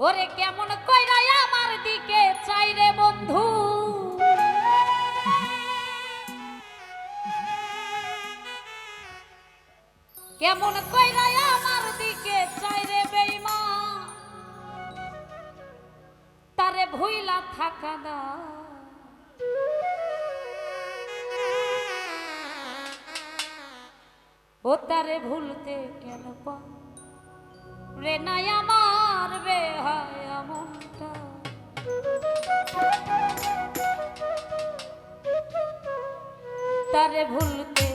ওরে কেমন কইরা আমার দিকে চাই রে বন্ধু? কেমন কইরা আমার দিকে চাই রে তারে ভুইলা থাকা দা। ও তারে ভুলতে কেন পা রে নাই আমার বে ভুলতে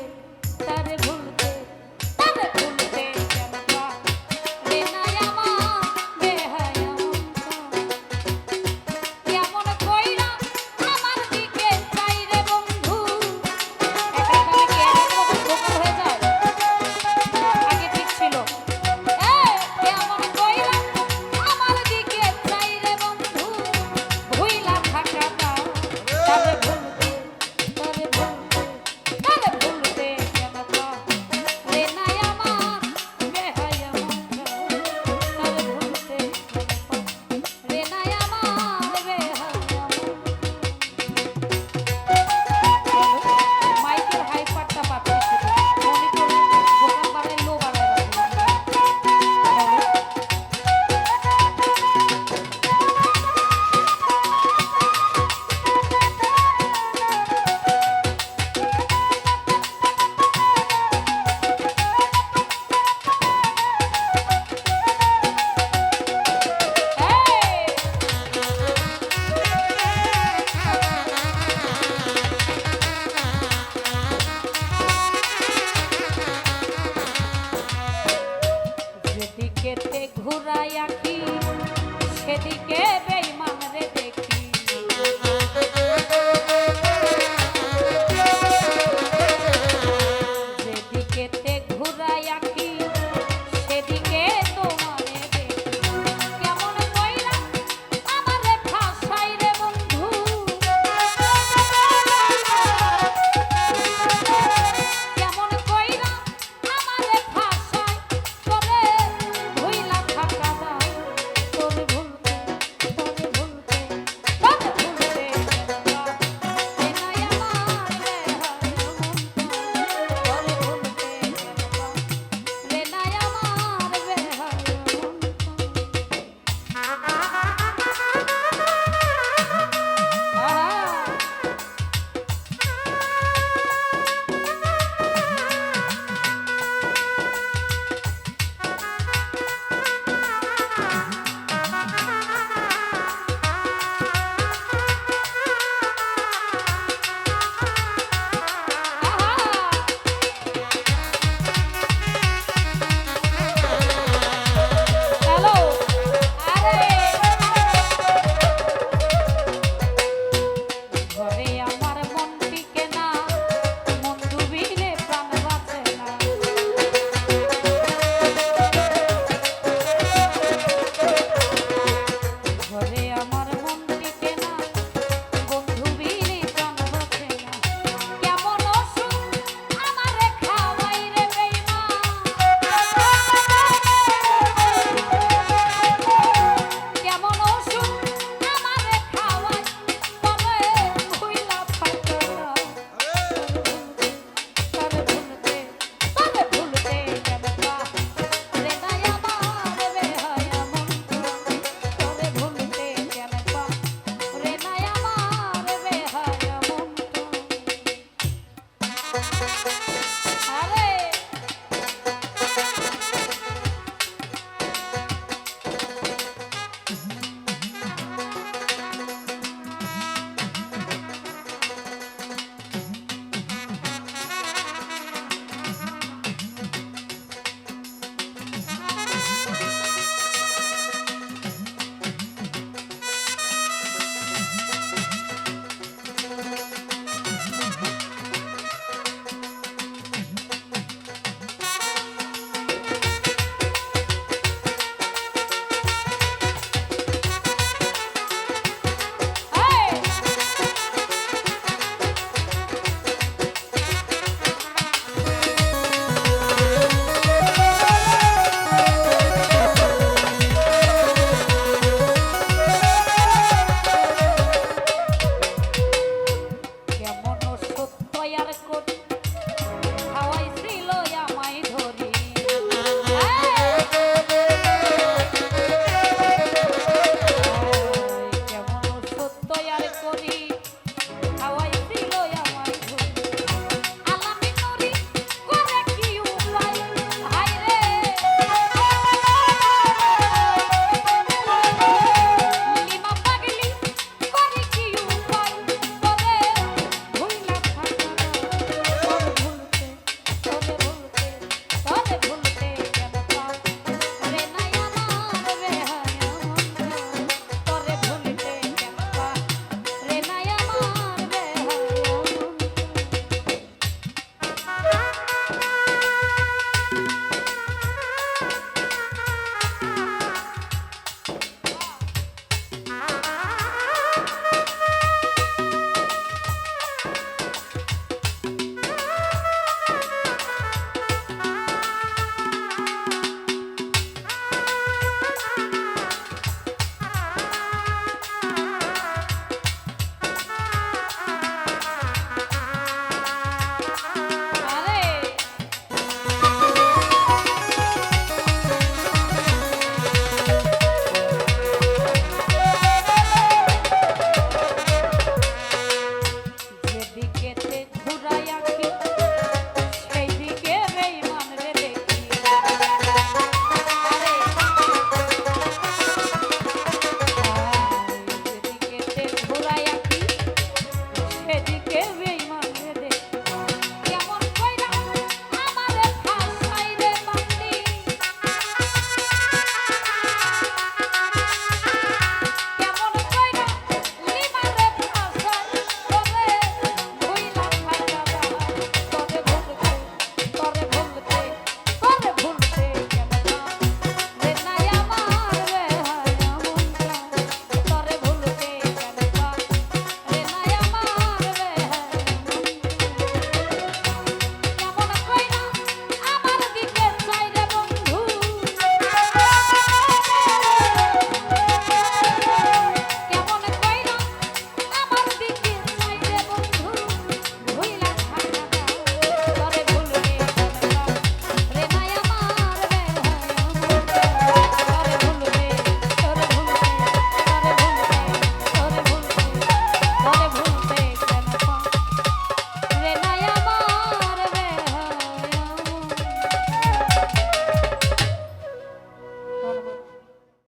সেদিকে